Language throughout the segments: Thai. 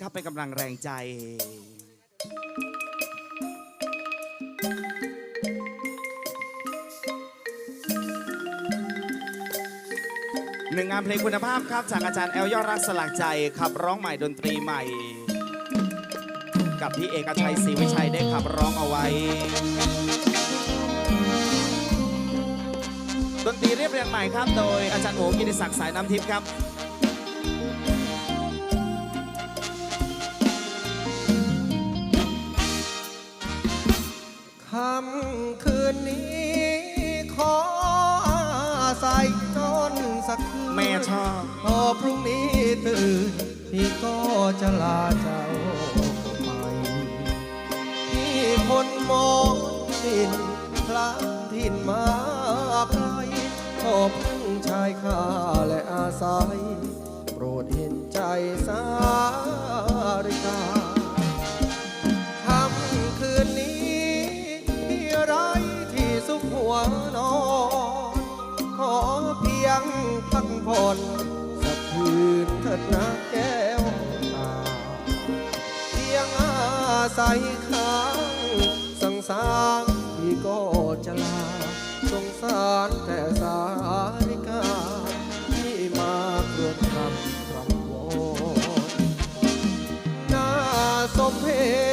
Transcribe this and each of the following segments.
ครับเป็นกำลังแรงใจ หนึ่งงานเพลงคุณภาพครับ จากอาจารย์แอลยอดรักสลักใจขับร้องใหม่ดนตรีใหม่ กับพี่เอกชัยศรีวิชัยได้ขับร้องเอาไว้ ดนตรีเรียบเรียงใหม่ครับ โดยอาจารย์โอกิติศักดิ์สายน้ำทิพย์ครับ ค่ำคืนนี้ขออาศัยจนสักคืนแม่ชอบพอพรุ่งนี้ตื่นพี่ก็จะลาเจ้าไปพี่คนมองดินพลังถิ่นมาไกลขอพึ่งชายคาและอาศัย โปรดเห็นใจสาริกา เพียงพักผ่อนสักคืนเถิดนะแก้วตาเพียงอาศัยค้างสังสารพี่ก็จะลาสงสารแต่สาริกาที่มาครวญคำรำวอนน่าสมเพช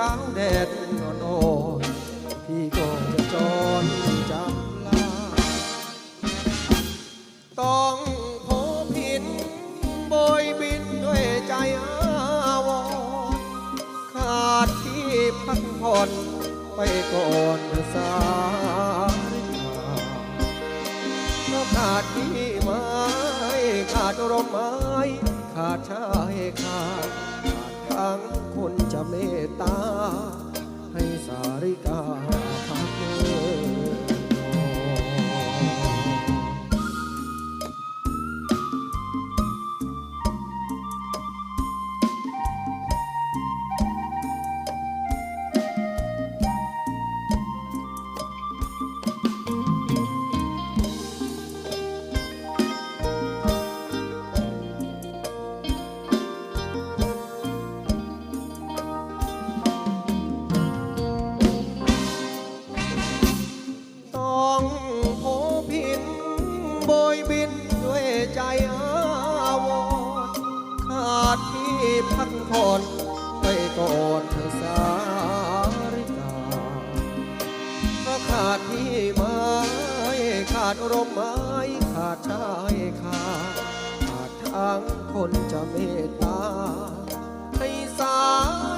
เช้าแดดนอนอ่อนพี่ก็จะจรจำลา ต้องพบหินโบยบินด้วยใจอาวรขาดที่พักผ่อนไปก่อนสาริกาเพราะขาดที่ไม้ขาดร่มไม้ขาดชายขาดขาดทั้งคนจะเมตตา ริกา พักผ่อนไปก่อนเธอสาริกาเพราะขาดที่ไม้ขาดร่มไม้ขาดชายขาดขาดทางคนจะเมตตาให้สาย